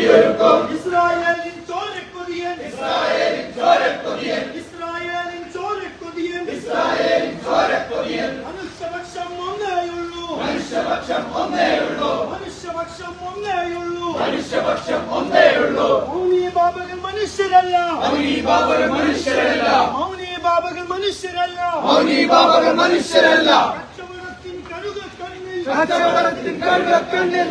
കുടിയൊരുക്കും ഇസ്രായേലിൻ ചോരക്കൊതിയൻ. ഇസ്രായേലിൻ ചോരക്കൊതിയൻ. ഇസ്രായേലിൻ ചോരക്കൊതിയൻ. ഇസ്രായേലിൻ ചോരക്കൊതിയൻ. മനുഷ്യപക്ഷം ഒന്നേയുള്ളൂ. മനുഷ്യപക്ഷം ഒന്നേയുള്ളൂ. മനുഷ്യപക്ഷം ഒന്നേയുള്ളൂ. മനുഷ്യപക്ഷം ഒന്നേയുള്ളൂ. മൗനി ബാബകൻ മനുഷ്യരല്ല. മൗനി ബാബകൻ മനുഷ്യരല്ല. മൗനി മനുഷ്യരല്ല. മൗനി ബാബർ മനുഷ്യരല്ല. കച്ചവടത്തിൻ കഴുകക്കണ്ണിൽ കച്ചവടത്തിൻ കഴുകക്കണ്ണിൽ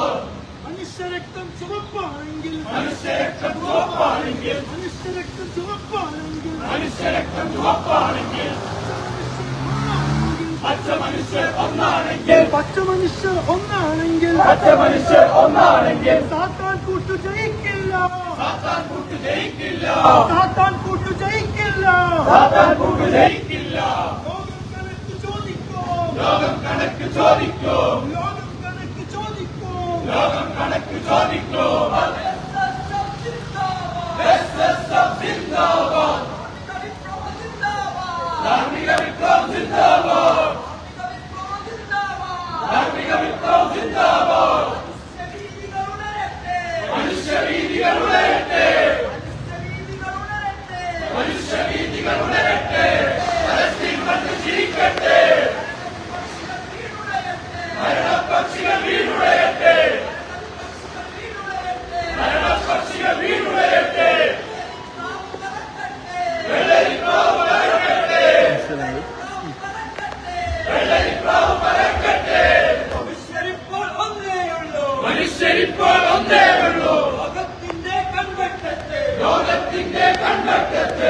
മനുഷ്യരക്തം ചുവപ്പാണെങ്കിൽ മനുഷ്യരക്തം ചുവപ്പാണെങ്കിൽ മനുഷ്യരക്തം ചുവപ്പാണെങ്കിൽ മനുഷ്യരക്തം ചുവപ്പാണെങ്കിൽ പച്ച മനുഷ്യർ ഒന്നാണെങ്കിൽ പച്ച മനുഷ്യർ ഒന്നാണെങ്കിൽ പച്ച മനുഷ്യർ ഒന്നാണെങ്കിൽ സാത്താൻ കൂട്ടു ജയിക്കില്ല. സാത്താൻ കൂട്ടു ജയിക്കില്ല. സാത്താൻ കൂട്ടു ജയിക്കില്ല. സാത്താൻ കൂട്ടു ജയിക്കില്ല. ലോകം കണക്ക് ചോദിക്കോ. ലോകം കണക്ക് ചോദിക്കൂ. ലോകം കണക്ക് ചോദിക്കോ. ലോകം to Johnny മനുഷ്യരിപ്പോൾ ഒന്നേ ഉള്ളൂ ലോകത്തിന്റെ കൺവെട്ടത്ത്. ലോകത്തിന്റെ കൺവട്ടത്ത്.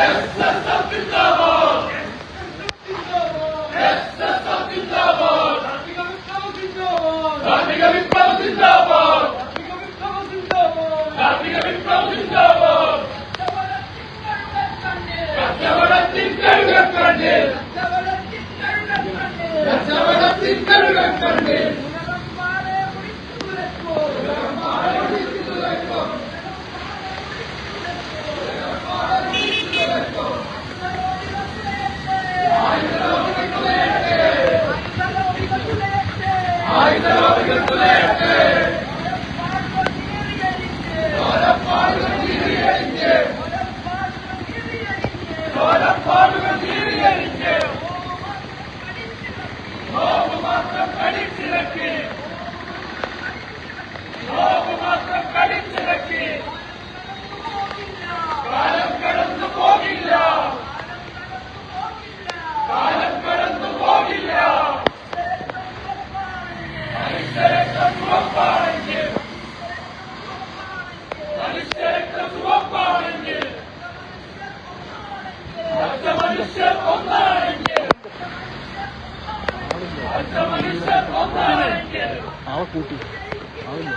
Let's have a அவன் கூட்டி அவன்